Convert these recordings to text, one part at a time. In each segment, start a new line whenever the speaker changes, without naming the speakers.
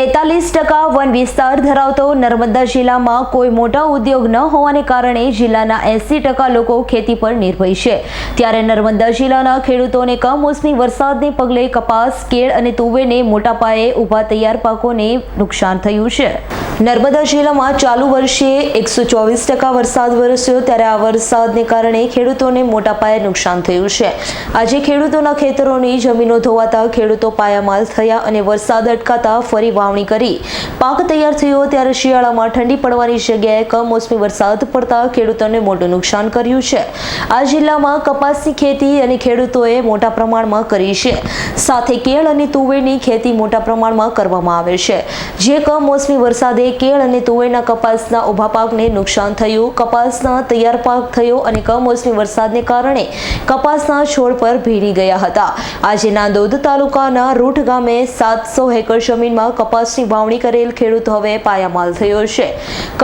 તેતાલીસ ટકા વન વિસ્તાર ધરાવતો નર્મદા જિલ્લામાં કોઈ મોટા ઉદ્યોગ ન હોવાને કારણે જિલ્લાના એંસી ટકા લોકો ખેતી પર નિર્ભય છે. ત્યારે નર્મદા જિલ્લાના ખેડૂતોને કમોસમી વરસાદને પગલે કપાસ, કેળ અને તુવેરને મોટા પાયે ઊભા તૈયાર પાકોને નુકસાન થયું છે. નર્મદા જિલ્લામાં ચાલુ વર્ષે એકસો ચોવીસ ટકા વરસાદ વરસ્યો ત્યારે આ વરસાદને કારણે ખેડૂતોને મોટા પાયે નુકસાન થયું છે. આજે ખેડૂતોના ખેતરોની જમીનો ધોવાતા ખેડૂતો પાયામાલ થયા અને વરસાદ અટકાતા ફરી વાવણી કરી. પાક તૈયાર થયો ત્યારે શિયાળામાં ઠંડી પડવાની જગ્યાએ કમોસમી વરસાદ પડતા ખેડૂતોને મોટું નુકસાન કર્યું છે. આ જિલ્લામાં કપાસની ખેતી અને ખેડૂતોએ મોટા પ્રમાણમાં કરી છે. સાથે કેળ અને તુવેરની ખેતી મોટા પ્રમાણમાં કરવામાં આવે છે. જે કમોસમી વરસાદે કેળ અને તુવેરના કપાસના ઊભા પાકને નુકસાન થયું. કપાસના તૈયાર પાક થયો અને કમોસમી વરસાદને કારણે કપાસના છોડ પર ભીની ગયા હતા. આજે નાંદોદ તાલુકાના રૂઠ ગામે સાતસો હેકર જમીનમાં કપાસની વાવણી કરેલ ખેડૂત હવે પાયામાલ થયો છે.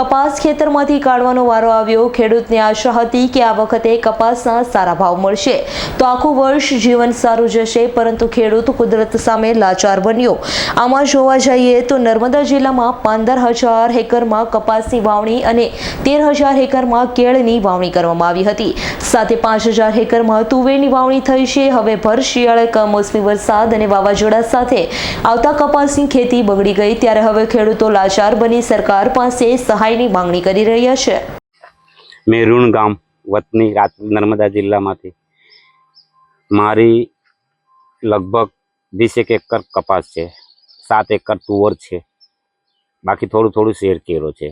કપાસ ખેતરમાંથી કાઢવાનો વારો આવ્યો. ખેડૂતને આશા હતી કે આ વખતે કપાસના સારા ભાવ મળશે. તો આખું વર્ષ જીવન સારું જશે, પરંતુ ખેડૂત કુદરત સામે લાચાર બન્યો. આમાં જોવા જઈએ તો નર્મદા જિલ્લામાં પંદર હજાર હેકરમાં કપાસની વાવણી અને તેર હજાર હેકરમાં કેળની વાવણી કરવામાં આવી હતી. સાથે પાંચ હજાર હેકરમાં તુવેરની વાવણી થઈ છે. હવે ભર શિયાળે કમોસમી વરસાદ અને વાવાઝોડા સાથે આવતા કપાસની ખેતી બગડી ગઈ. ત્યારે હવે ખેડૂતો લાચાર બની સરકાર પાસે સહાયની માંગણી કરી રહ્યા છે.
મેરુણ ગામ વતની નર્મદા જિલ્લામાંથી મારી લગભગ વીસેક એકર કપાસ છે, સાત એકર તુવર છે. બાકી થોડું થોડું શેર કેરો છે.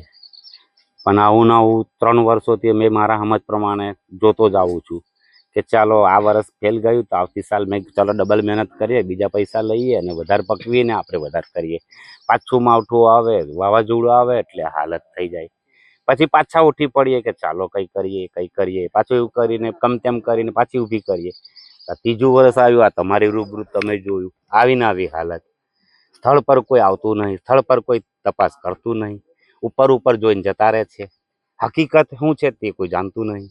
પણ આવું આવું ત્રણ વર્ષોથી મેં મારા સમજ પ્રમાણે જોતો જ આવું છું કે ચાલો આ વર્ષ ફેલ ગયું તો આવતી સાલ મેં ચાલો ડબલ મહેનત કરીએ, બીજા પૈસા લઈએ અને વધારે પકવીને આપણે વધારે કરીએ. પાછું માવઠું આવે, વાવાઝોડું આવે એટલે હાલત થઈ જાય. પછી પાછા ઉઠી પડીએ કે ચાલો કંઈ કરીએ કંઈ કરીએ. પાછું એવું કરીને કમ તેમ કરીને પાછી ઊભી કરીએ. ત્રીજું વર્ષ આવ્યું, આ તમારી રૂબરૂ તમે જોયું. આવીને આવી હાલત. સ્થળ પર કોઈ આવતું નહીં સ્થળ પર કોઈ તપાસ કરતું નહીં. ઉપર ઉપર જોઈને જતા રહે છે. હકીકત શું છે તે કોઈ જાણતું નહીં.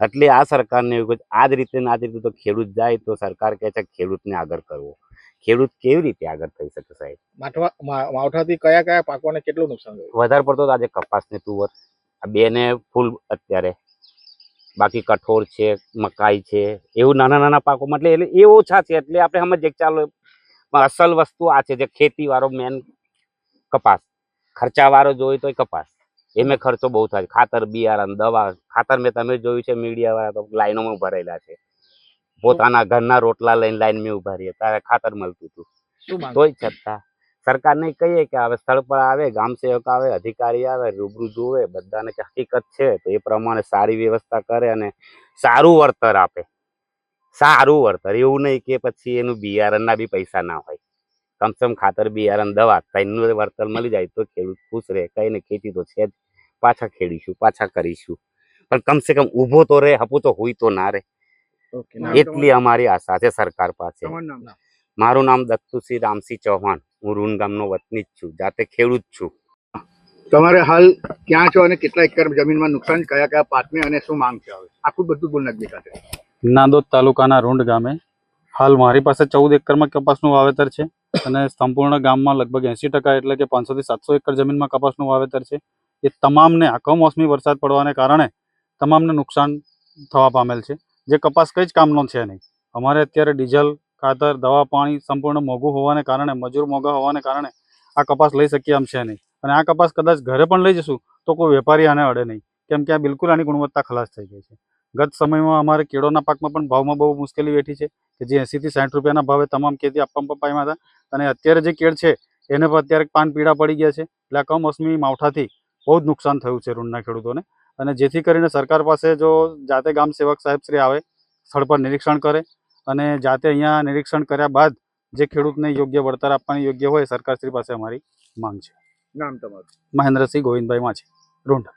એટલે આ સરકારને આ જ રીતે ને આ જ રીતે તો ખેડૂત જાય તો સરકાર કહે છે કે ખેડૂતને આગળ કરવો. ખેડૂત કેવી રીતે આગળ થઈ શકે સાહેબ?
માવઠાથી કયા કયા પાકોને કેટલું નુકસાન થયું?
વધારે પડતો આજે કપાસ ને તુવર. આ બેને ફૂલ અત્યારે. બાકી કઠોળ છે મકાઈ છે એવું નાના નાના પાકો એટલે એટલે એ ઓછા છે એટલે આપણે સમજીએ કે ચાલો પણ અસલ વસ્તુ આ છે જે ખેતી વાળો મેન કપાસ. ખર્ચા વાળો જોઈએ તો કપાસ. એમે ખર્ચો બહુ થાય ખાતર બિયારણ દવા ખાતર મેં તમે જોયું છે મીડિયા વાળા તો લાઈનોમાં ભરેલા છે. પોતાના ઘરના રોટલા લઈને લાઈનમાં ઊભા રહીએ ત્યારે ખાતર મળતું હતું. તોય છતાં સરકારને કહીએ કે હવે સ્થળ પર આવે ગામ સેવક આવે અધિકારી આવે રૂબરૂ જોવે બધાને હકીકત છે તો એ પ્રમાણે સારી વ્યવસ્થા કરે અને સારું વળતર આપે. સારું વળતર. એવું નહીં કે પછી એનું બિયારણના બી પૈસા ના હોય. કમસમ કમ ખાતર બિયારણ દવા ત્રણનું વળતર મળી જાય તો ખેડૂત ખુશ રહે. કઈ ને ખેતી તો છે જ. પાછા ખેડીશું પાછા કરીશું. પણ કમસે કમ ઊભો તો રહે હપુ તો હોય તો ના રહે. એટલી અમારી આશા છે સરકાર પાસે. મારું નામ દત્તુસિંહ રામસિંહ ચૌહાણ. હું રૂન ગામનો વતની જ છું. જાતે ખેડૂત છું.
તમારે હાલ ક્યાં છો અને કેટલા એકર જમીનમાં નુકસાન કયા કયા પાકને અને શું માંગ છે? હવે આખું બધું બોલ નાખ દેખાશે
નાંદોદ તાલુકાના રૂંડ ગામે. હાલ મારી પાસે ચૌદ એકરમાં કપાસનું વાવેતર છે અને સંપૂર્ણ ગામમાં લગભગ એંસી ટકા એટલે કે પાંચસોથી સાતસો એકર જમીનમાં કપાસનું વાવેતર છે. એ તમામને આ કમોસમી વરસાદ પડવાને કારણે તમામને નુકસાન થવા પામેલ છે. જે કપાસ કંઈ જ કામનો છે નહીં. અમારે અત્યારે ડીઝલ, ખાતર, દવા, પાણી સંપૂર્ણ મોંઘું હોવાને કારણે, મજૂર મોંઘા હોવાને કારણે આ કપાસ લઈ શકીએ એમ છે નહીં. અને આ કપાસ કદાચ ઘરે પણ લઈ જશું તો કોઈ વેપારી આને અડે નહીં. કેમ કે આ બિલકુલ આની ગુણવત્તા ખલાસ થઈ ગઈ છે. ગત સમયમાં અમારે કેળોના પાકમાં પણ ભાવમાં બહુ મુશ્કેલી વેઠી છે કે જે એંસીથી સાઠ રૂપિયાના ભાવે તમામ ખેતી આપવામાં પામ્યા હતા. અને અત્યારે જે કેળ છે એને પણ અત્યારે પાન પીળા પડી ગયા છે. એટલે આ કમોસમી માવઠાથી બહુ જ નુકસાન થયું છે ઋણના ખેડૂતોને. અને જેથી કરીને સરકાર પાસે જો જાતે ગામ સેવક સાહેબશ્રી આવે સ્થળ પર નિરીક્ષણ કરે અને જાતે અહીંયા નિરીક્ષણ કર્યા બાદ જે ખેડૂતને યોગ્ય વળતર આપવાની યોગ્ય હોય સરકારશ્રી પાસે અમારી માંગ છે.
નામ તમારું.
મહેન્દ્રસિંહ ગોવિંદભાઈ માછી રૂંડ